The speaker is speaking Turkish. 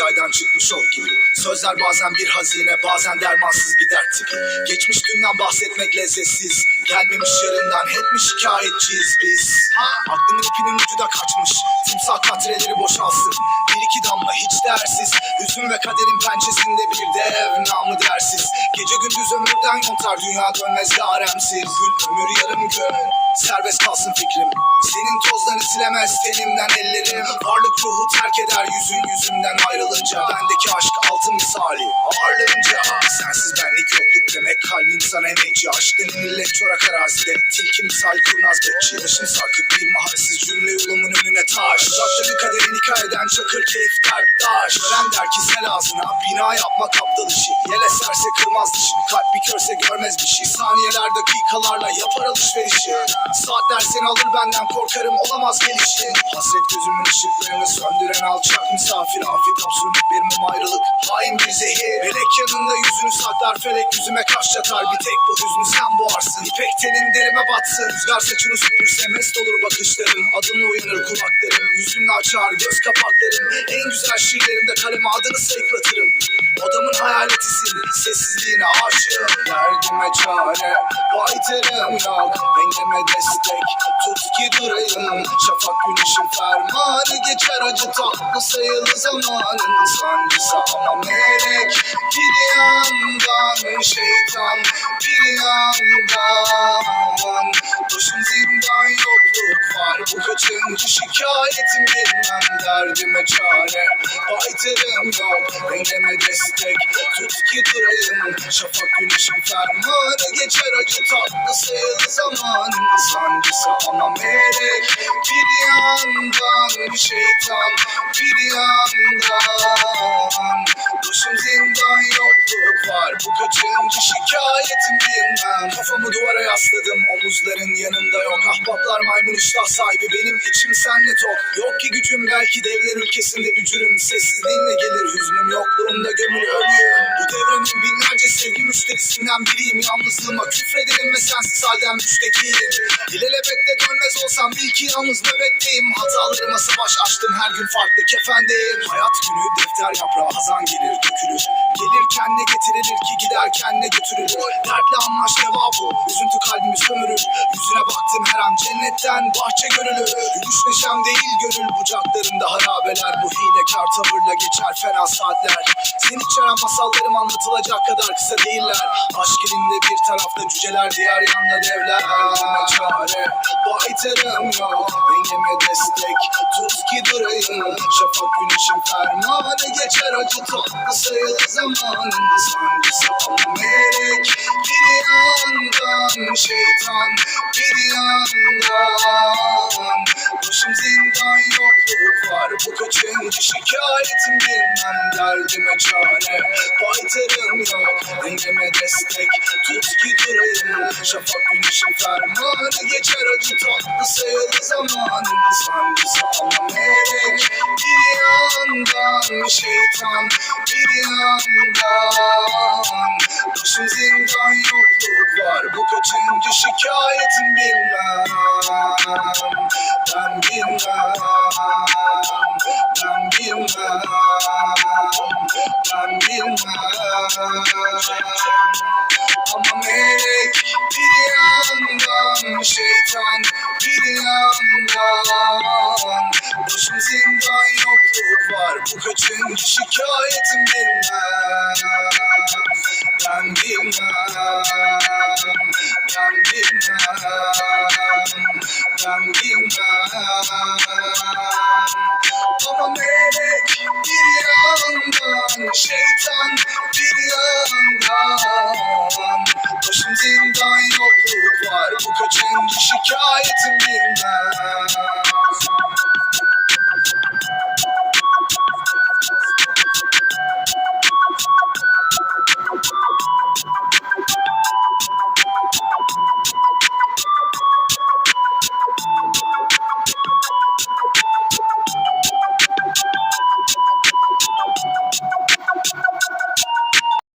yaydan çıkmış ok gibi Sözler bazen bir hazine bazen dermansız bir dert tipi Geçmiş günden bahsetmek lezzetsiz. Gelmemiş yarından hep mi şikayetçiyiz biz? Aklımın ipinin ucu da kaçmış. Timsah katreleri boşalsın. Bir iki damla hiç değersiz Üzüm ve kaderin pençesinde bir dev namı dersiz ömürden yontar dünya dönmez yaremsiz Gün ömür yarım gün Serbest kalsın fikrim. Senin tozlarını silemez tenimden ellerim. Varlık ruhu terk eder yüzün yüzümden ayrılınca. Bendeki aşk altın misali ağırlığınca. Sensiz benlik yokluk demek kalbin sana emekçi. Aşkın millet çorak arazide Tilki misal kurnaz bekçi Başım sarkık bir mahalsiz cümle yolumun önüne taş. Uzakta bir kaderin hikayeden çakır keyif dert taş. Gören der ki sel ağzına bina yapmak aptal işi. Yel eserse kırmaz dişi Körse görmez bir şey Saniyeler dakikalarla yapar alışverişi. Saatler seni alır benden korkarım olamaz gelişin Hasret gözümün ışıklarını söndüren alçak misafir Afet absürlük bir mum ayrılık. Hain bir zehir Melek yanında yüzünü saklar felek yüzüme kaş çatar. Bir tek bu hüznü sen boğarsın İpek tenin derime batsın. Rüzgar saçını süpürse mest olur bakışlarım Adınla uyanır kulaklarım. Yüzünle açar göz kapaklarım En güzel şiirlerimde kaleme adını sayıklatırım Odamın hayaletisin Sessizliğine aşığım. Derdime çare Baytarım yok Dengeme destek. Tut ki durayım Şafak güneşin fermanı. Geçer acı tatlı sayılı zamanın. Sancısı ama melek Bir yandan şeytan Bir yandan. Başım zindan yokluk var. Bu kaçıncı şikayetim bilmem Derdime çare. Baytarım yok Dengeme destek Tut ki durayım Şafak güneşin fermanı Geçer acı tatlı sayılı zamanın Sancısı ama melek Bir yandan şeytan Bir yandan. Başım zindan yokluk var. Bu kaçıncı şikayetim bilmem. Kafamı duvara yasladım Omuzların yanında yok. Ahbaplar maymun iştah sahibi Benim içim senle tok. Yok ki gücüm belki devler ülkesinde bücürüm. Sessizliğinle gelir hüznüm Yokluğumda gömül ölüyorum Bu devrenin binlerce sevgi müşterisinden biriyim. Yalnızlığıma küfrederim ve sensiz halden müştekiyim İlelebette dönmez olsam bil ki yalnız nöbetteyim. Hatalarıma savaş açtım her gün farklı kefendeyim. Hayat günü defter yaprağı hazan gelir dökülür ne getirilir ki? Giderken ne götürülür Dertle anlaş deva bu. Üzüntü kalbimi sömürür. Yüzüne baktım her an cennetten. Bahçe görülür. Gülüş neşem değil gönül. Bucaklarında harabeler. Bu hilekar tavırla geçer fena saatler. Seni içeren masallarım anlatılacak kadar kısa değiller. Aşk elinde bir tarafta cüceler diğer yanda devler. Derdime çare baytarım yok. Dengeme destek tut ki durayım. Şafak güneşin fermanı geçer acı tatlı sayılı zamanın Sancısı ama melek bir yandan şeytan bir yandan Başım zindan yokluk var bu kaçıncı şikayetim bilmem Derdime çare baytarım yok Dengeme destek tut ki durayım Şafak güneşin fermanı geçer acı tatlı sayılı zamanın Sancısı ama melek bir yandan şeytan bir yandan Başım zindan yokluk var bu kaçıncı şikayetim bilmem. Ben bilmem Ben bilmem Ben bilmem. Ama melek bir şeytan bir yandan. Başım zindan yokluk var. Bu kaçıncı şikayetim bilmem zindan yokluk var bu kaçıncı şikayetim bilmem